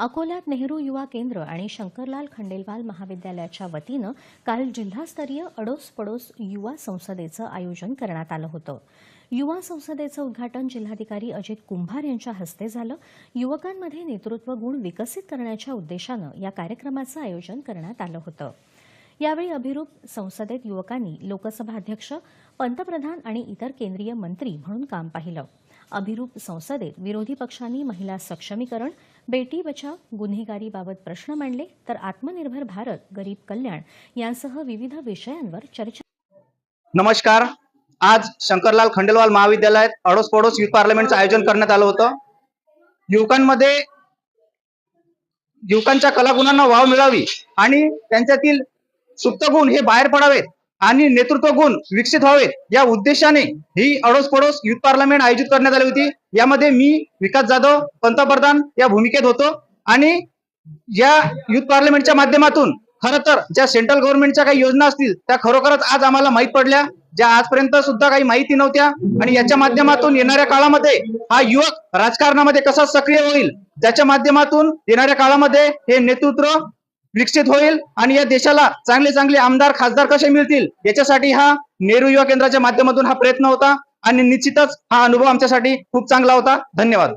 अकोल्यात नेहरू युवा केंद्र आणि शंकरलाल खंडेलवाल महाविद्यालयाच्या वतीनं काल जिल्हास्तरीय अडोस पडोस युवा संसदेचं आयोजन करण्यात आलं होतं. युवा संसदेचं उद्घाटन जिल्हाधिकारी अजित कुंभार यांच्या हस्ते झालं. युवकांमध्ये नेतृत्व गुण विकसित करण्याच्या उद्देशानं या कार्यक्रमाचं आयोजन करण्यात आलं होतं. यावेळी अभिरूप संसदेत युवकांनी लोकसभा अध्यक्ष पंतप्रधान आणि इतर केंद्रीय मंत्री म्हणून काम पाहिलं. अभिरूप संसदेत विरोधी पक्षांनी महिला सक्षमीकरण बेटी बचाव गुन्हेगारीबाबत प्रश्न मांडले तर आत्मनिर्भर भारत गरीब कल्याण यांसह विविध विषयांवर चर्चा नमस्कार. आज शंकरलाल खंडेलवाल महाविद्यालयात अडोस पडोस युथ पार्लमेंटचं आयोजन करण्यात आलं होतं. युवकांमध्ये युवकांच्या कलागुणांना वाव मिळावी आणि त्यांच्यातील सुप्त गुण हे बाहेर पडावेत. आणि नेतृत्व गुण विकसित व्हावेत या उद्देशाने ही अडोस पडोस युथ पार्लमेंट आयोजित करण्यात आली होती. यामध्ये मी विकास जाधव पंतप्रधान या भूमिकेत होतो. आणि या युथ पार्लमेंटच्या माध्यमातून खरं तर ज्या सेंट्रल गव्हर्नमेंटच्या काही योजना असतील त्या खरोखरच आज आम्हाला माहीत पडल्या ज्या आजपर्यंत सुद्धा काही माहिती नव्हत्या. आणि याच्या माध्यमातून येणाऱ्या काळामध्ये हा युवक राजकारणामध्ये कसा सक्रिय होईल त्याच्या माध्यमातून येणाऱ्या काळामध्ये हे नेतृत्व विकसित होईल आणि या देशाला चांगले चांगले आमदार खासदार कसे मिळतील? याच्यासाठी हा नेहरू युवा केंद्राच्या माध्यमातून हा प्रयत्न होता आणि निश्चितच हा अनुभव आमच्यासाठी खूप चांगला होता. धन्यवाद.